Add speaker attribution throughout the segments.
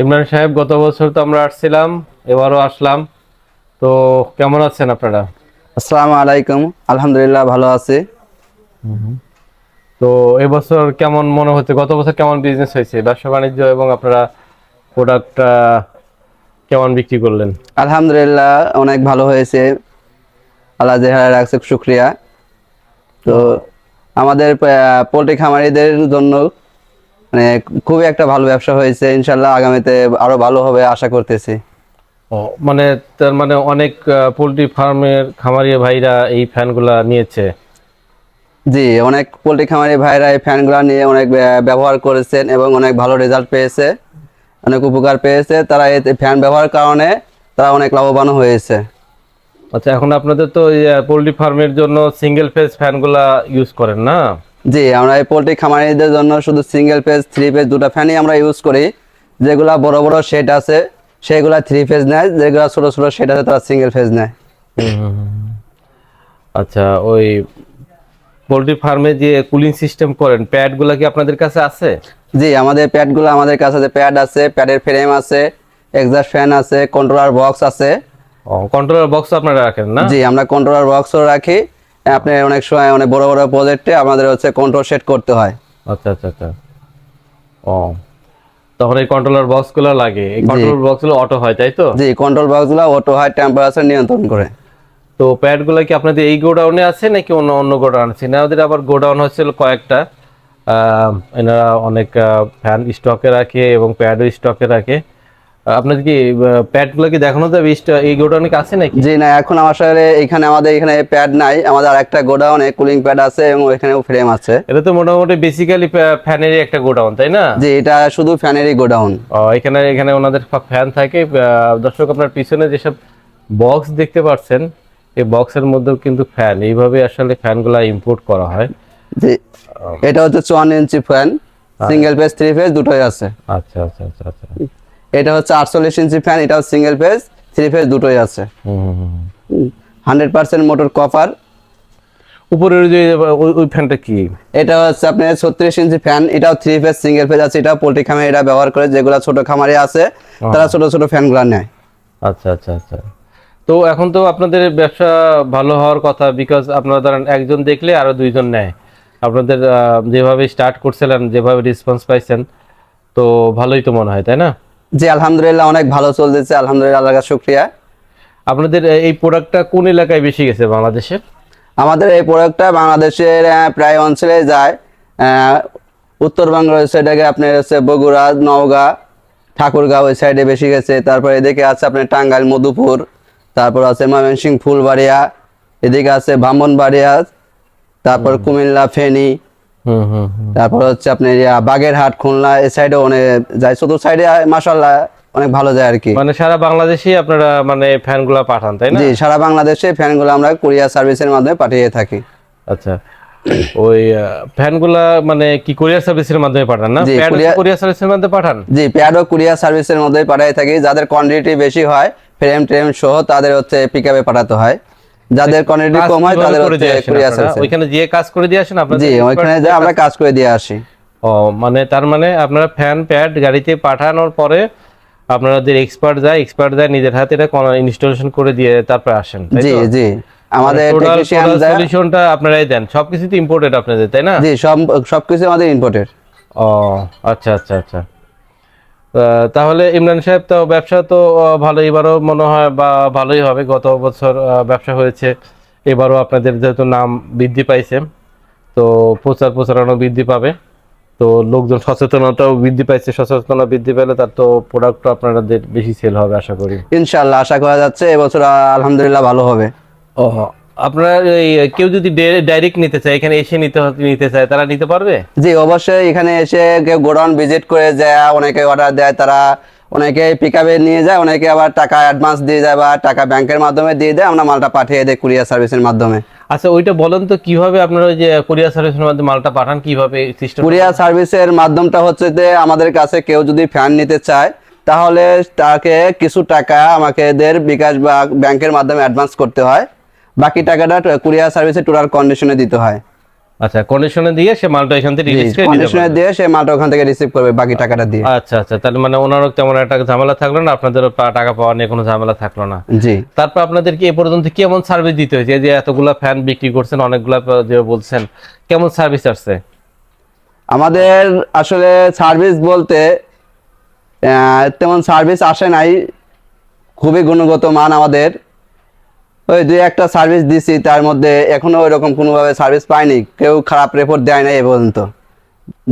Speaker 1: ইমরান সাহেব গত বছর তো আমরা আসছিলাম এবারও আসলাম। তো কেমন আছেন আপনারা?
Speaker 2: আসসালামু আলাইকুম। আলহামদুলিল্লাহ ভালো আছি।
Speaker 1: তো এবছর কেমন মনে হচ্ছে গত বছর কেমন বিজনেস হয়েছে? ব্যবসা বাণিজ্য এবং আপনারা প্রোডাক্টটা কেমন বিক্রি করলেন?
Speaker 2: আলহামদুলিল্লাহ অনেক ভালো হয়েছে। আল্লাহ জেহারা রাখছে শুক্রিয়া। তো আমাদের পোলট্রি খামারিদের জন্য মানে খুবই একটা ভালো ব্যবসা হয়েছে। ইনশাল্লাহ আগামীতে আরও ভালো হবে আশা করতেছি।
Speaker 1: ও মানে তার মানে অনেক পোলট্রি ফার্মের খামারি ভাইরা এই ফ্যানগুলা নিয়েছে।
Speaker 2: জি অনেক পোলট্রি খামারি ভাইরা এই ফ্যানগুলো নিয়ে অনেক ব্যবহার করেছেন এবং অনেক ভালো রেজাল্ট পেয়েছে অনেক উপকার পেয়েছে। তারা এই ফ্যান ব্যবহার কারণে তারা অনেক লাভবান হয়েছে।
Speaker 1: আচ্ছা এখন আপনাদের তো পোলট্রি ফার্মের জন্য সিঙ্গেল ফেজ ফ্যানগুলা ইউজ করেন না?
Speaker 2: জি আমরা এই পোলট্রি খামারিদের জন্য শুধু সিঙ্গেল পেজ থ্রি পেজ দুটো ফ্যানই আমরা ইউজ করি। যেগুলা বড় বড় শেড আছে সেগুলা থ্রি ফেজ নেয় যেগুলা ছোট ছোট শেড আছে তারা সিঙ্গেল ফেজ নেয়।
Speaker 1: আচ্ছা ওই পোলট্রি ফার্মে যে কুলিং সিস্টেম করেন প্যাডগুলা কি আপনাদের কাছে আছে?
Speaker 2: জি আমাদের প্যাডগুলো আমাদের কাছে আছে প্যাড আছে প্যাডের ফ্রেম আছে এক্সাস্ট ফ্যান আছে কন্ট্রোলার বক্স আছে।
Speaker 1: কন্ট্রোলার বক্স আপনারা রাখেন না?
Speaker 2: জি আমরা কন্ট্রোলার বক্সও রাখি। আপনি অনেক সময় অনেক বড় বড় প্রজেক্টে আমাদের হচ্ছে কন্ট্রোল সেট করতে হয়।
Speaker 1: আচ্ছা আচ্ছা আচ্ছা। ও। তখন এই কন্ট্রোলার বক্সগুলো লাগে। এই কন্ট্রোলার বক্সগুলো অটো হয় তাই তো?
Speaker 2: জি কন্ট্রোল বক্সগুলো অটো হয় টেম্পারেচার নিয়ন্ত্রণ করে।
Speaker 1: তো প্যাডগুলো কি আপনাদের এই গোডাউনে আছে নাকি অন্য অন্য গোডাউন আছে? এনাদের আবার গোডাউন হচ্ছিল কয়েকটা। আহ, এনারা অনেক ফ্যান স্টকে রাখে এবং প্যাডও স্টকে রাখে। আহ, আপনাদের কি প্যাডগুলো কি দেখানো যাবে? এই গোডাউনে আছে নাকি?
Speaker 2: জি না এখন আমার সাথে এখানে আমাদের এখানে প্যাড নাই আমাদের আরেকটা গোডাউনে কুলিং প্যাড আছে এবং ওইখানেও ফ্রেম আছে।
Speaker 1: এটা তো মোটামুটি বেসিক্যালি ফ্যানেরই একটা গোডাউন তাই না?
Speaker 2: জি এটা শুধু ফ্যানেরই গোডাউন।
Speaker 1: ও, এখানে এখানে ওনাদের ফ্যান থাকে। দর্শক আপনার পিছনে যেসব বক্স দেখতে পাচ্ছেন এই বক্সের মধ্যেও কিন্তু ফ্যান এইভাবে আসলে ফ্যানগুলা ইম্পোর্ট করা হয়।
Speaker 2: জি এটা হচ্ছে চুয়ান্ন ইঞ্চি fan single phase three phase দুটোই আছে।
Speaker 1: আচ্ছা আচ্ছা আচ্ছা আচ্ছা।
Speaker 2: এটা হচ্ছে আটচল্লিশ ইঞ্চি ফ্যান এটাও সিঙ্গেল পেজ থ্রি ফেজ দুটোই আছে। হান্ড্রেড পার্সেন্ট মোটর কপার
Speaker 1: উপরের যে ওই ফ্যানটা কি?
Speaker 2: এটা হচ্ছে আপনার ছত্রিশ ইঞ্চি ফ্যান এটাও থ্রি পেজ সিঙ্গেল পেজ আছে এটাও পোল্ট্রি খামারে এটা ব্যবহার করে যেগুলো ছোট খামারে আছে তারা ছোট ছোট ফ্যানগুলো নেয়।
Speaker 1: আচ্ছা আচ্ছা আচ্ছা। তো এখন তো আপনাদের ব্যবসা ভালো হওয়ার কথা বিকজ আপনারা ধরেন একজন দেখলে আরও দুইজন নেয়। আপনাদের যেভাবে স্টার্ট করছিলেন যেভাবে রেসপন্স পাইছেন তো ভালোই তো মনে হয় তাই না?
Speaker 2: জি আলহামদুলিল্লাহ অনেক ভালো চলতেছে। আলহামদুলিল্লাহ আল্লাহ শুক্রিয়া।
Speaker 1: আপনাদের এই প্রোডাক্টটা কোন এলাকায় বেশি গেছে বাংলাদেশের?
Speaker 2: আমাদের এই প্রোডাক্টটা বাংলাদেশের প্রায় অঞ্চলে যায়। উত্তরবঙ্গ সাইডে আপনার হচ্ছে বগুড়া নওগাঁ ঠাকুরগাঁও ওই সাইডে বেশি গেছে। তারপর এদিকে আছে আপনার টাঙ্গাইল মধুপুর তারপর আছে ময়মনসিং ফুলবাড়িয়া এদিকে আছে ব্রাহ্মণবাড়িয়া তারপর কুমিল্লা ফেনী। তারপর হচ্ছে আপনার ইয়া, বাগেরহাট খুলনা এই সাইডে অনেক যায়। চতুর্থ সাইডে মাসাল্লাহ অনেক ভালো যায় আর কি।
Speaker 1: মানে সারা বাংলাদেশেই আপনারা মানে ফ্যানগুলা পাঠান তাই না?
Speaker 2: জি সারা বাংলাদেশে ফ্যান ফ্যানগুলো আমরা কুরিয়ার সার্ভিসের মাধ্যমে পাঠিয়ে থাকি।
Speaker 1: আচ্ছা। ওই ফ্যানগুলা মানে কি কোরিয়ার সার্ভিসের মাধ্যমে পাঠান না? প্যাড কোরিয়ার সার্ভিসের মাধ্যমে পাঠান?
Speaker 2: জি প্যাডও কুরিয়ার সার্ভিসের মধ্যে পাঠিয়ে থাকি। যাদের কোয়ান্টিটি বেশি হয় ফ্রেম ট্রেম সহ তাদের হচ্ছে পিক আপে পাঠাতে হয়। যাদের কোয়ান্টিটি কম হয় তাদের হচ্ছে কুরিয়ার সার্ভিস
Speaker 1: ওইখানে যে কাজ করে দিয়ে আসেন আপনাদের
Speaker 2: জি ওইখানে
Speaker 1: যে
Speaker 2: আমরা
Speaker 1: কাজ-
Speaker 2: করে দিয়ে আসি।
Speaker 1: ও মানে তার মানে আপনারা ফ্যান প্যাড গাড়িতে পাঠানোর পরে আপনাদের এক্সপার্ট যায় এক্সপার্ট যায় নিজের হাতে এটা ইনস্টলেশন করে দিয়ে তারপর আসেন
Speaker 2: জি? জি। আমাদের টেকনিশিয়ান যায়
Speaker 1: সলিউশনটা আপনারাই দেন সবকিছু তো ইম্পোর্টেড আপনাদের তাই না?
Speaker 2: জি সব সবকিছু আমাদের ইম্পোর্টেড
Speaker 1: ও আচ্ছা আচ্ছা আচ্ছা। তাহলে ইমরান সাহেব তো ব্যবসা তো ভালো এবারও মনে হয় বা ভালোই হবে। গত বছর ব্যবসা হয়েছে। এবারও আপনাদের যেহেতু নাম বৃদ্ধি পাইছে তো প্রচার প্রচারণা বৃদ্ধি পাবে। তো লোকজন সচেতনতাও বৃদ্ধি পাইছে। সচেতনতা বৃদ্ধি পেলে তার তো প্রোডাক্টটা আপনাদের বেশি সেল হবে আশা করি।
Speaker 2: ইনশাল্লাহ আশা করা যাচ্ছে এবছর আলহামদুলিল্লাহ ভালো হবে।
Speaker 1: ও আপনারা কেউ যদি ডাইরেক্ট নিতে চায় এখানে এসে নিতে নিতে চায় তারা নিতে পারবে?
Speaker 2: জি অবশ্যই এখানে এসে কেউ গোডাউন ভিজিট করে যায় অনেকে অর্ডার দেয় তারা অনেকে পিক নিয়ে যায় অনেকে আবার টাকা অ্যাডভান্স দিয়ে যায় বা টাকা ব্যাংকের মাধ্যমে দিয়ে দেয় আমরা মালটা পাঠিয়ে দেয় কুরিয়ার সার্ভিসের মাধ্যমে।
Speaker 1: আচ্ছা ওইটা বলেন তো কীভাবে আপনারা ওই যে কোরিয়ার সার্ভিসের মাধ্যমে মালটা পাঠান কীভাবে সিস্টেম
Speaker 2: কুরিয়ার সার্ভিসের মাধ্যমটা হচ্ছে যে আমাদের কাছে কেউ যদি ফ্যান নিতে চায় তাহলে তাকে কিছু টাকা আমাকে এদের বিকাশ বা ব্যাংকের মাধ্যমে অ্যাডভান্স করতে হয়। বাকি টাকাটা কুরিয়ার সার্ভিসে টোটাল কন্ডিশনে দিতে হয়।
Speaker 1: আচ্ছা কন্ডিশনে দিয়ে সে মালটা এখান থেকে রিলিজ করে পারবে।
Speaker 2: দিয়ে সে মালটা ওখান থেকে রিসিভ করবে বাকি টাকাটা দিয়ে।
Speaker 1: আচ্ছা আচ্ছা তাহলে মানে ওনারও তেমন একটা ঝামেলা থাকল না আপনাদেরও টাকা পাওয়া নিয়ে কোনো ঝামেলা থাকল না।
Speaker 2: জি।
Speaker 1: তারপর আপনাদেরকে এ পর্যন্ত কেমন সার্ভিস দিতে হয়েছে? এই যে এতগুলা ফ্যান বিক্রি করছেন অনেকগুলা যে বলছেন কেমন সার্ভিস আসছে?
Speaker 2: আমাদের আসলে সার্ভিস বলতে তেমন সার্ভিস আসে নাই। খুবই গুণগত মান আমাদের। ওই দুই একটা সার্ভিস দিছি তার মধ্যে এখনও ওইরকম কোনোভাবে সার্ভিস পাইনি। কেউ খারাপ রিপোর্ট দেয় নাই এ পর্যন্ত।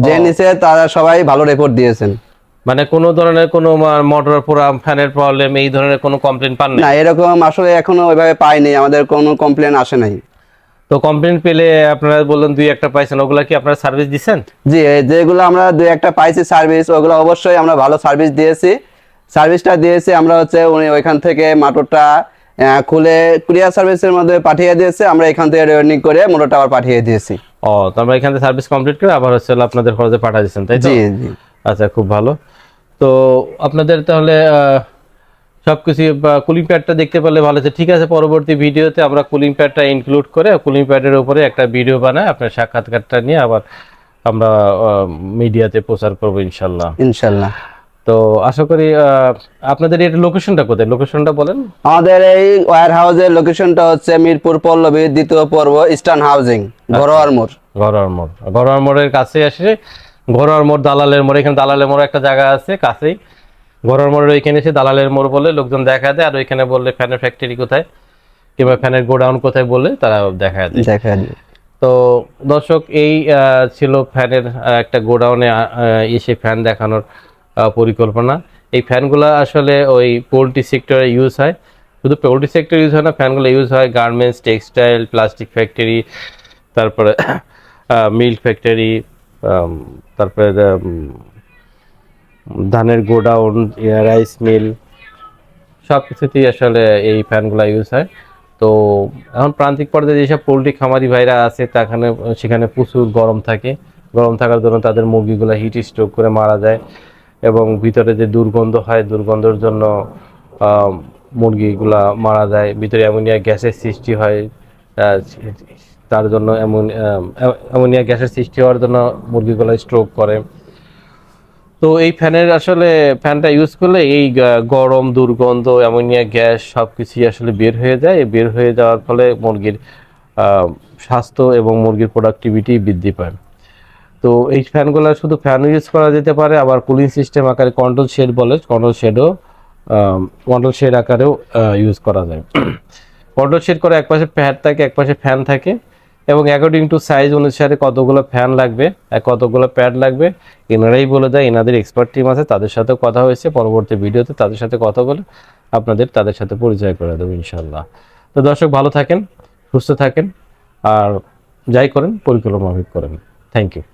Speaker 2: যে। নিচে তারা সবাই ভালো রিপোর্ট দিয়েছেন।
Speaker 1: মানে কোনো ধরনের কোনো মোটর প্রোগ্রাম ফ্যানের প্রবলেম এই ধরনের কোনো কমপ্লেন পান না
Speaker 2: না এরকম আসলে এখনও ওইভাবে পাইনি আমাদের কোনো কমপ্লেন আসে নাই।
Speaker 1: তো কমপ্লেন পেলে আপনারা বললেন দুই একটা পাইছেন ওগুলা কি আপনারা সার্ভিস দিচ্ছেন
Speaker 2: জি যেগুলো আমরা দুই একটা পাইছি সার্ভিস ওগুলো অবশ্যই আমরা ভালো সার্ভিস দিয়েছি। সার্ভিসটা দিয়েছি আমরা হচ্ছে উনি ওইখান থেকে মোটরটা খুলে কুরিয়ার সার্ভিসের মধ্যে পাঠিয়ে দিয়েছে। আমরা এখান থেকে রেনিং করে মোটরটা আবার পাঠিয়ে দিয়েছি।
Speaker 1: ও তো আমরা এখান থেকে সার্ভিস কমপ্লিট করে আবার হচ্ছে আপনাদের খরচে পাঠা দিচ্ছেন তাই তো?
Speaker 2: জি জি।
Speaker 1: আচ্ছা খুব ভালো। তো আপনাদের তাহলে সবকিছু কুলিং প্যাডটা দেখতে পারলে ভালো আছে। ঠিক আছে পরবর্তী ভিডিওতে আমরা কুলিং প্যাডটা ইনক্লুড করে কুলিং প্যাডের উপরে একটা ভিডিও বানাই আপনার সাক্ষাৎকারটা নিয়ে আবার আমরা মিডিয়াতে প্রচার করব ইনশাল্লাহ।
Speaker 2: ইনশাল্লাহ।
Speaker 1: তো আশা করি আপনাদের এটা লোকেশনটা কোথায়? লোকেশনটা বলেন।
Speaker 2: আমাদের এই ওয়্যার হাউসের লোকেশনটা হচ্ছে মিরপুর পল্লবী দ্বিতীয় পর্ব ইস্টার্ন হাউজিং ঘরোয়ার মোড়।
Speaker 1: ঘরোয়ার মোড়। ঘরোয়ার মোড়ের কাছে আসে। ঘরোয়ার মোড় দালালের মোড়। এখানে দালালের মোড় একটা জায়গা আছে কাছেই। ঘরোয়ার মোড়ের ওইখানে এসে দালালের মোড় বলে লোকজন দেখা দেয় আর ওইখানে বললে ফ্যানের ফ্যাক্টরি কোথায় কিংবা ফ্যানের গোডাউন কোথায় বললে তারা দেখা দেয়।
Speaker 2: দেখা দিই
Speaker 1: তো দর্শক এই ছিল ফ্যানের একটা গোডাউনে এসে ফ্যান দেখানোর পরিকল্পনা। এই ফ্যানগুলো আসলে ওই পোলট্রি সেক্টরে ইউজ হয়। শুধু পোলট্রি সেক্টর ইউজ হয় না, ফ্যানগুলো ইউজ হয় গার্মেন্টস টেক্সটাইল প্লাস্টিক ফ্যাক্টরি তারপরে মিল্ক ফ্যাক্টরি তারপরে ধানের গোডাউন রাইস মিল সব কিছুতেই আসলে এই ফ্যানগুলো ইউজ হয়। তো এখন প্রান্তিক পর্যায়ে যেসব পোলট্রি খামারি ভাইরা আছে, তাখানে, সেখানে প্রচুর গরম থাকে। গরম থাকার জন্য তাদের মুরগিগুলো হিট স্ট্রোক করে মারা যায়। এবং ভিতরে যে দুর্গন্ধ হয়, দুর্গন্ধের জন্য মুরগিগুলা মারা যায়। ভিতরে অ্যামোনিয়া গ্যাসের সৃষ্টি হয় তার জন্য অ্যামোনিয়া গ্যাসের সৃষ্টি হওয়ার জন্য মুরগিগুলো স্ট্রোক করে। তো এই ফ্যানের আসলে, ফ্যানটা ইউজ করলে এই গরম, দুর্গন্ধ, অ্যামোনিয়া গ্যাস সব কিছুই আসলে বের হয়ে যায়। বের হয়ে যাওয়ার ফলে মুরগির স্বাস্থ্য এবং মুরগির প্রোডাক্টিভিটি বৃদ্ধি পায়। তো এই ফ্যানগুলো শুধু ফ্যান ইউজ করা যেতে পারে, আবার কুলিং সিস্টেম আকারে কন্ট্রোল শেড বলে কন্ট্রোল শেডও কন্ট্রোল শেড আকারেও ইউজ করা যায়। কন্ট্রোল শেড করে এক পাশে প্যাড থাকে, এক পাশে ফ্যান থাকে, এবং অ্যাকর্ডিং টু সাইজ অনুসারে কতগুলো ফ্যান লাগবে, আর কতগুলো প্যাড লাগবে, এনারাই বলে দেয়, এনাদের এক্সপার্ট টিম আছে, তাদের সাথে কথা হয়েছে, পরবর্তী ভিডিওতে তাদের সাথে কথা বলে আপনাদের, তাদের সাথে পরিচয় করে দেবো ইনশাল্লাহ তো দর্শক, ভালো থাকেন, সুস্থ থাকেন, আর যাই করেন পরিকল্পনা করেন। Thank you